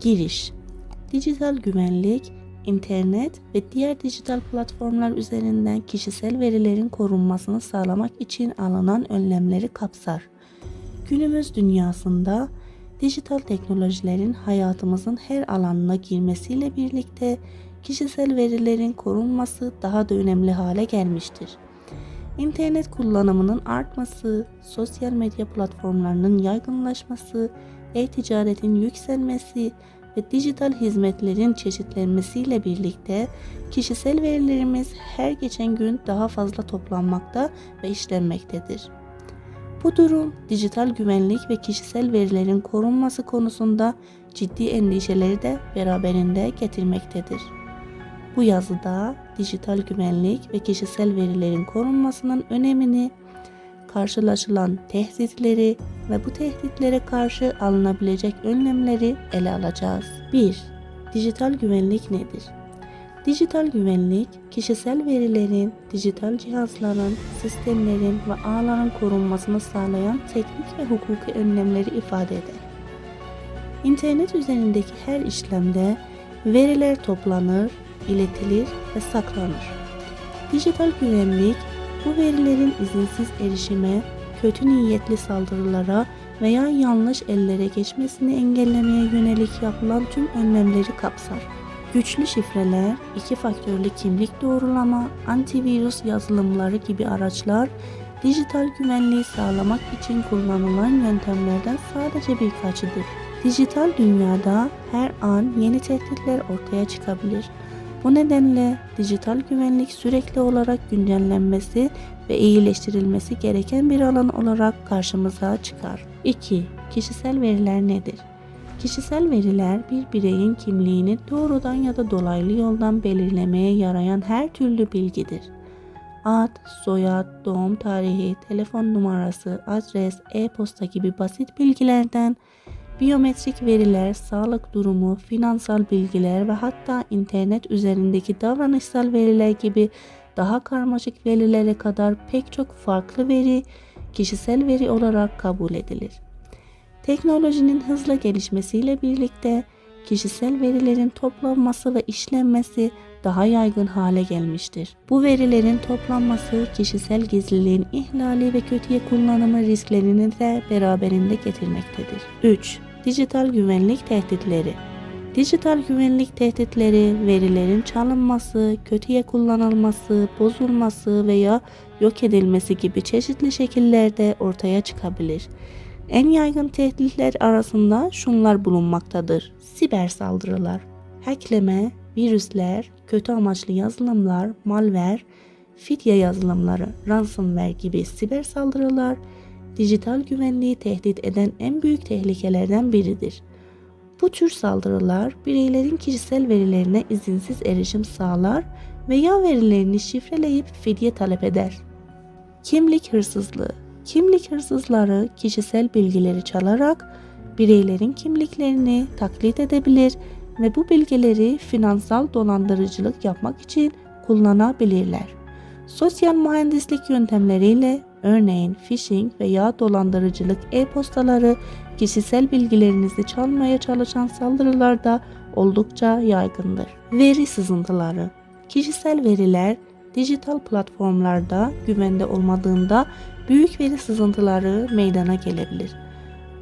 Giriş Dijital güvenlik, internet ve diğer dijital platformlar üzerinden kişisel verilerin korunmasını sağlamak için alınan önlemleri kapsar. Günümüz dünyasında dijital teknolojilerin hayatımızın her alanına girmesiyle birlikte kişisel verilerin korunması daha da önemli hale gelmiştir. İnternet kullanımının artması, sosyal medya platformlarının yaygınlaşması, e-ticaretin yükselmesi ve dijital hizmetlerin çeşitlenmesiyle birlikte kişisel verilerimiz her geçen gün daha fazla toplanmakta ve işlenmektedir. Bu durum dijital güvenlik ve kişisel verilerin korunması konusunda ciddi endişeleri de beraberinde getirmektedir. Bu yazıda dijital güvenlik ve kişisel verilerin korunmasının önemini, karşılaşılan tehditleri ve bu tehditlere karşı alınabilecek önlemleri ele alacağız. 1. Dijital güvenlik nedir? Dijital güvenlik, kişisel verilerin, dijital cihazların, sistemlerin ve ağların korunmasını sağlayan teknik ve hukuki önlemleri ifade eder. İnternet üzerindeki her işlemde veriler toplanır, iletilir ve saklanır. Dijital güvenlik, bu verilerin izinsiz erişime, kötü niyetli saldırılara veya yanlış ellere geçmesini engellemeye yönelik yapılan tüm önlemleri kapsar. Güçlü şifreler, iki faktörlü kimlik doğrulama, antivirüs yazılımları gibi araçlar dijital güvenliği sağlamak için kullanılan yöntemlerden sadece birkaçıdır. Dijital dünyada her an yeni tehditler ortaya çıkabilir. Bu nedenle dijital güvenlik sürekli olarak güncellenmesi ve iyileştirilmesi gereken bir alan olarak karşımıza çıkar. 2. Kişisel veriler nedir? Kişisel veriler bir bireyin kimliğini doğrudan ya da dolaylı yoldan belirlemeye yarayan her türlü bilgidir. Ad, soyad, doğum tarihi, telefon numarası, adres, e-posta gibi basit bilgilerden biyometrik veriler, sağlık durumu, finansal bilgiler ve hatta internet üzerindeki davranışsal veriler gibi daha karmaşık verilere kadar pek çok farklı veri kişisel veri olarak kabul edilir. Teknolojinin hızla gelişmesiyle birlikte kişisel verilerin toplanması ve işlenmesi daha yaygın hale gelmiştir. Bu verilerin toplanması kişisel gizliliğin ihlali ve kötüye kullanımı risklerini de beraberinde getirmektedir. 3. Dijital güvenlik tehditleri Dijital güvenlik tehditleri, verilerin çalınması, kötüye kullanılması, bozulması veya yok edilmesi gibi çeşitli şekillerde ortaya çıkabilir. En yaygın tehditler arasında şunlar bulunmaktadır. Siber saldırılar, hackleme, virüsler, kötü amaçlı yazılımlar, malware, fidye yazılımları, ransomware gibi siber saldırılar dijital güvenliği tehdit eden en büyük tehlikelerden biridir. Bu tür saldırılar bireylerin kişisel verilerine izinsiz erişim sağlar veya verilerini şifreleyip fidye talep eder. Kimlik hırsızlığı Kimlik hırsızları kişisel bilgileri çalarak bireylerin kimliklerini taklit edebilir ve bu bilgileri finansal dolandırıcılık yapmak için kullanabilirler. Sosyal mühendislik yöntemleriyle örneğin phishing veya dolandırıcılık e-postaları kişisel bilgilerinizi çalmaya çalışan saldırılarda oldukça yaygındır. Veri sızıntıları Kişisel veriler dijital platformlarda güvende olmadığında büyük veri sızıntıları meydana gelebilir.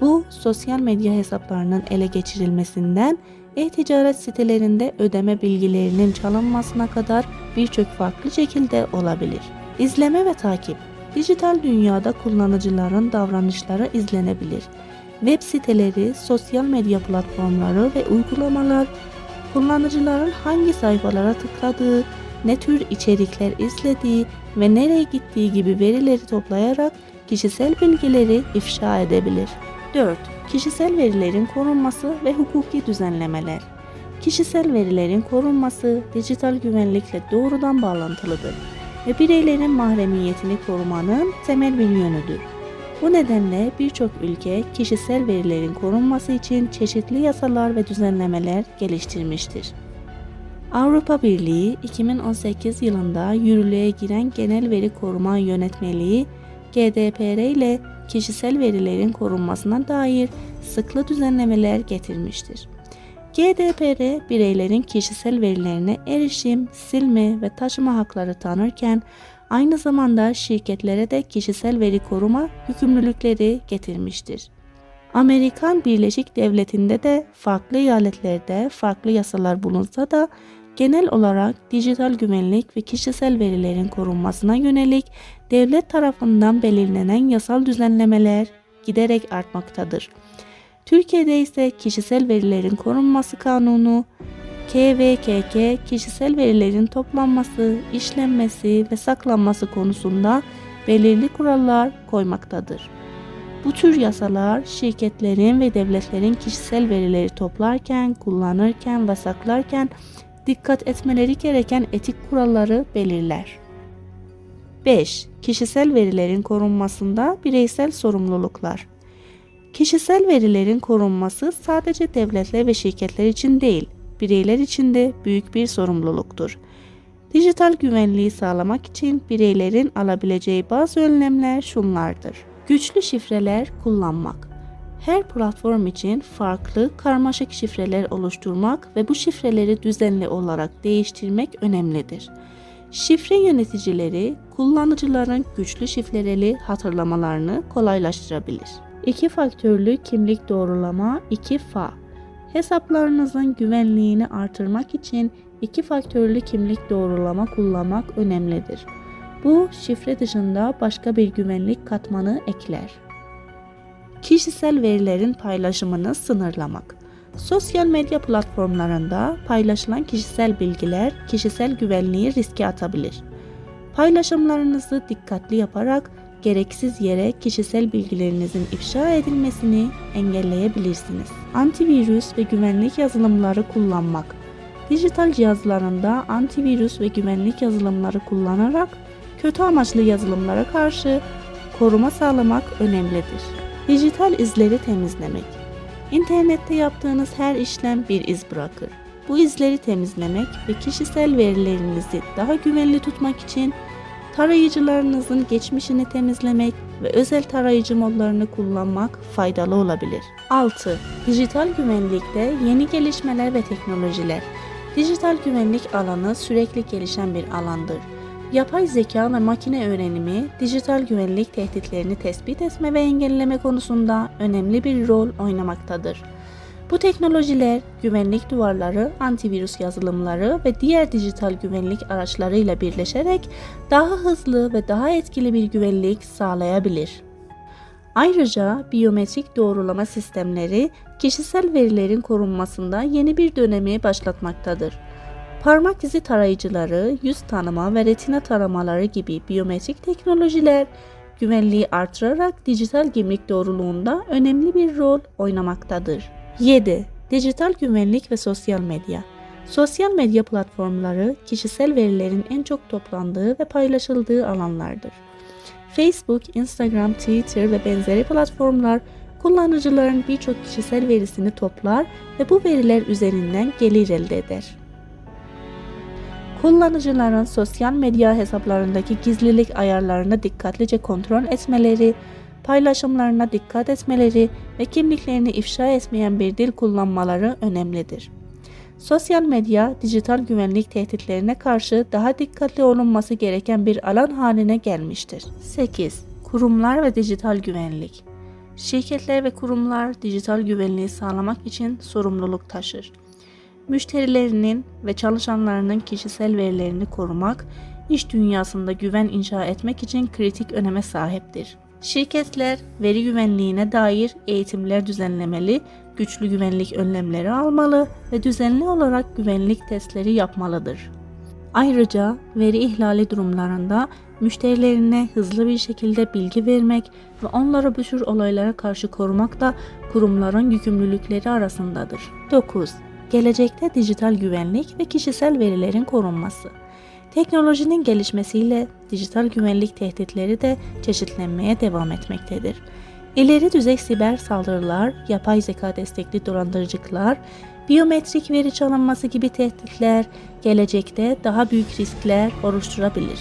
Bu sosyal medya hesaplarının ele geçirilmesinden e-ticaret sitelerinde ödeme bilgilerinin çalınmasına kadar birçok farklı şekilde olabilir. İzleme ve takip Dijital dünyada kullanıcıların davranışları izlenebilir. Web siteleri, sosyal medya platformları ve uygulamalar kullanıcıların hangi sayfalara tıkladığı, ne tür içerikler izlediği ve nereye gittiği gibi verileri toplayarak kişisel bilgileri ifşa edebilir. 4. Kişisel verilerin korunması ve hukuki düzenlemeler. Kişisel verilerin korunması dijital güvenlikle doğrudan bağlantılıdır ve bireylerin mahremiyetini korumanın temel bir yönüdür. Bu nedenle birçok ülke kişisel verilerin korunması için çeşitli yasalar ve düzenlemeler geliştirmiştir. Avrupa Birliği 2018 yılında yürürlüğe giren Genel Veri Koruma Yönetmeliği GDPR ile kişisel verilerin korunmasına dair sıklı düzenlemeler getirmiştir. GDPR bireylerin kişisel verilerine erişim, silme ve taşıma hakları tanırken aynı zamanda şirketlere de kişisel veri koruma yükümlülükleri getirmiştir. Amerikan Birleşik Devleti'nde de farklı eyaletlerde farklı yasalar bulunsa da genel olarak dijital güvenlik ve kişisel verilerin korunmasına yönelik devlet tarafından belirlenen yasal düzenlemeler giderek artmaktadır. Türkiye'de ise kişisel verilerin korunması kanunu KVKK kişisel verilerin toplanması, işlenmesi ve saklanması konusunda belirli kurallar koymaktadır. Bu tür yasalar şirketlerin ve devletlerin kişisel verileri toplarken, kullanırken ve saklarken dikkat etmeleri gereken etik kuralları belirler. 5. Kişisel verilerin korunmasında bireysel sorumluluklar. Kişisel verilerin korunması sadece devletler ve şirketler için değil, bireyler için de büyük bir sorumluluktur. Dijital güvenliği sağlamak için bireylerin alabileceği bazı önlemler şunlardır. Güçlü şifreler kullanmak. Her platform için farklı karmaşık şifreler oluşturmak ve bu şifreleri düzenli olarak değiştirmek önemlidir. Şifre yöneticileri kullanıcıların güçlü şifreli hatırlamalarını kolaylaştırabilir. İki faktörlü kimlik doğrulama 2FA Hesaplarınızın güvenliğini artırmak için iki faktörlü kimlik doğrulama kullanmak önemlidir. Bu şifre dışında başka bir güvenlik katmanı ekler. Kişisel verilerin paylaşımını sınırlamak. Sosyal medya platformlarında paylaşılan kişisel bilgiler kişisel güvenliği riske atabilir. Paylaşımlarınızı dikkatli yaparak gereksiz yere kişisel bilgilerinizin ifşa edilmesini engelleyebilirsiniz. Antivirüs ve güvenlik yazılımları kullanmak. Dijital cihazlarında antivirüs ve güvenlik yazılımları kullanarak kötü amaçlı yazılımlara karşı koruma sağlamak önemlidir. Dijital izleri temizlemek. İnternette yaptığınız her işlem bir iz bırakır. Bu izleri temizlemek ve kişisel verilerinizi daha güvenli tutmak için tarayıcılarınızın geçmişini temizlemek ve özel tarayıcı modlarını kullanmak faydalı olabilir. 6. Dijital güvenlikte yeni gelişmeler ve teknolojiler. Dijital güvenlik alanı sürekli gelişen bir alandır. Yapay zeka ve makine öğrenimi dijital güvenlik tehditlerini tespit etme ve engelleme konusunda önemli bir rol oynamaktadır. Bu teknolojiler güvenlik duvarları, antivirüs yazılımları ve diğer dijital güvenlik araçlarıyla birleşerek daha hızlı ve daha etkili bir güvenlik sağlayabilir. Ayrıca biyometrik doğrulama sistemleri kişisel verilerin korunmasında yeni bir dönemi başlatmaktadır. Parmak izi tarayıcıları, yüz tanıma ve retina taramaları gibi biyometrik teknolojiler güvenliği artırarak dijital kimlik doğruluğunda önemli bir rol oynamaktadır. 7. Dijital güvenlik ve sosyal medya. Sosyal medya platformları kişisel verilerin en çok toplandığı ve paylaşıldığı alanlardır. Facebook, Instagram, Twitter ve benzeri platformlar kullanıcıların birçok kişisel verisini toplar ve bu veriler üzerinden gelir elde eder. Kullanıcıların sosyal medya hesaplarındaki gizlilik ayarlarını dikkatlice kontrol etmeleri, paylaşımlarına dikkat etmeleri ve kimliklerini ifşa etmeyen bir dil kullanmaları önemlidir. Sosyal medya, dijital güvenlik tehditlerine karşı daha dikkatli olunması gereken bir alan haline gelmiştir. 8. Kurumlar ve dijital güvenlik Şirketler ve kurumlar dijital güvenliği sağlamak için sorumluluk taşır. Müşterilerinin ve çalışanlarının kişisel verilerini korumak, iş dünyasında güven inşa etmek için kritik öneme sahiptir. Şirketler veri güvenliğine dair eğitimler düzenlemeli, güçlü güvenlik önlemleri almalı ve düzenli olarak güvenlik testleri yapmalıdır. Ayrıca veri ihlali durumlarında müşterilerine hızlı bir şekilde bilgi vermek ve onları bu tür olaylara karşı korumak da kurumların yükümlülükleri arasındadır. 9. Gelecekte dijital güvenlik ve kişisel verilerin korunması. Teknolojinin gelişmesiyle dijital güvenlik tehditleri de çeşitlenmeye devam etmektedir. İleri düzey siber saldırılar, yapay zeka destekli dolandırıcılıklar, biyometrik veri çalınması gibi tehditler gelecekte daha büyük riskler oluşturabilir.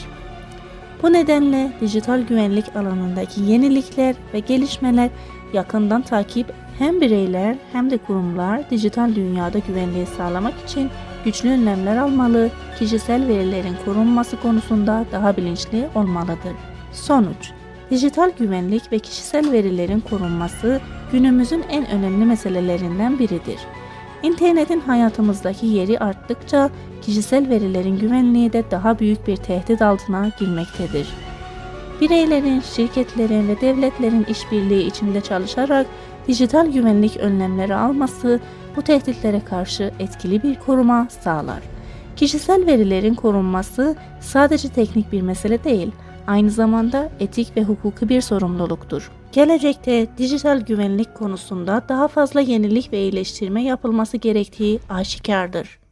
Bu nedenle dijital güvenlik alanındaki yenilikler ve gelişmeler yakından takip hem bireyler hem de kurumlar dijital dünyada güvenliği sağlamak için güçlü önlemler almalı, kişisel verilerin korunması konusunda daha bilinçli olmalıdır. Sonuç Dijital güvenlik ve kişisel verilerin korunması günümüzün en önemli meselelerinden biridir. İnternetin hayatımızdaki yeri arttıkça kişisel verilerin güvenliği de daha büyük bir tehdit altına girmektedir. Bireylerin, şirketlerin ve devletlerin işbirliği içinde çalışarak dijital güvenlik önlemleri alması bu tehditlere karşı etkili bir koruma sağlar. Kişisel verilerin korunması sadece teknik bir mesele değil, aynı zamanda etik ve hukuki bir sorumluluktur. Gelecekte dijital güvenlik konusunda daha fazla yenilik ve iyileştirme yapılması gerektiği aşikardır.